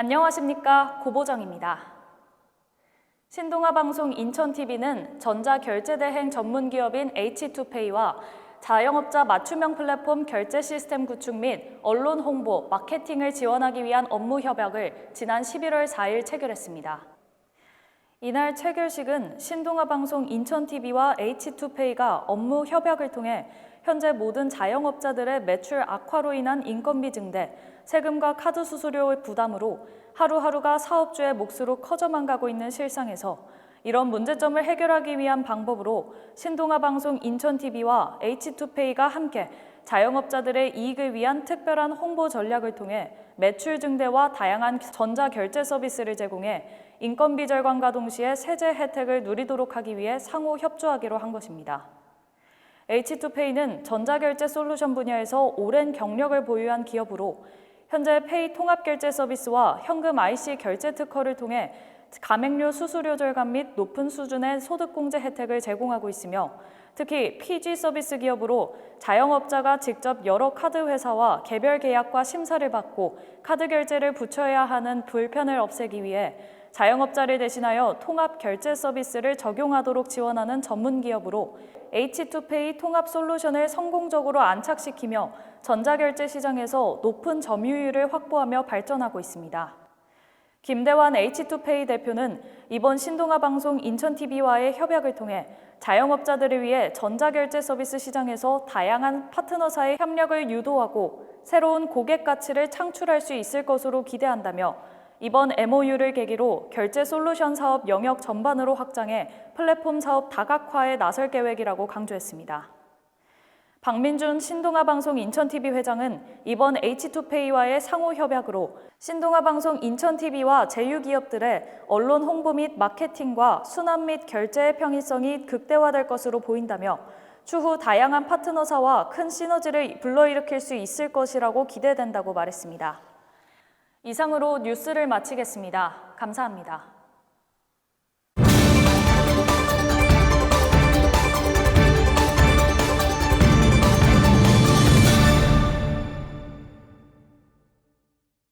안녕하십니까 고보정입니다. 신동아 방송 인천TV는 전자결제대행 전문기업인 H2Pay와 자영업자 맞춤형 플랫폼 결제 시스템 구축 및 언론 홍보, 마케팅을 지원하기 위한 업무 협약을 지난 11월 4일 체결했습니다. 이날 체결식은 신동아 방송 인천TV와 H2Pay가 업무 협약을 통해 현재 모든 자영업자들의 매출 악화로 인한 인건비 증대, 세금과 카드 수수료의 부담으로 하루하루가 사업주의 몫으로 커져만 가고 있는 실상에서 이런 문제점을 해결하기 위한 방법으로 신동아 방송 인천TV와 H2Pay가 함께 자영업자들의 이익을 위한 특별한 홍보 전략을 통해 매출 증대와 다양한 전자 결제 서비스를 제공해 인건비 절감과 동시에 세제 혜택을 누리도록 하기 위해 상호 협조하기로 한 것입니다. H2Pay는 전자결제 솔루션 분야에서 오랜 경력을 보유한 기업으로 현재 페이 통합 결제 서비스와 현금 IC 결제 특허를 통해 가맹료 수수료 절감 및 높은 수준의 소득공제 혜택을 제공하고 있으며 특히 PG 서비스 기업으로 자영업자가 직접 여러 카드 회사와 개별 계약과 심사를 받고 카드 결제를 붙여야 하는 불편을 없애기 위해 자영업자를 대신하여 통합 결제 서비스를 적용하도록 지원하는 전문 기업으로 H2Pay 통합 솔루션을 성공적으로 안착시키며 전자결제 시장에서 높은 점유율을 확보하며 발전하고 있습니다. 김대환 H2Pay 대표는 이번 신동아 방송 인천TV와의 협약을 통해 자영업자들을 위해 전자결제 서비스 시장에서 다양한 파트너사의 협력을 유도하고 새로운 고객 가치를 창출할 수 있을 것으로 기대한다며 이번 MOU를 계기로 결제 솔루션 사업 영역 전반으로 확장해 플랫폼 사업 다각화에 나설 계획이라고 강조했습니다. 박민준 신동아 방송 인천TV 회장은 이번 H2Pay와의 상호 협약으로 신동아 방송 인천TV와 제휴기업들의 언론 홍보 및 마케팅과 수납 및 결제의 평이성이 극대화될 것으로 보인다며 추후 다양한 파트너사와 큰 시너지를 불러일으킬 수 있을 것이라고 기대된다고 말했습니다. 이상으로 뉴스를 마치겠습니다. 감사합니다.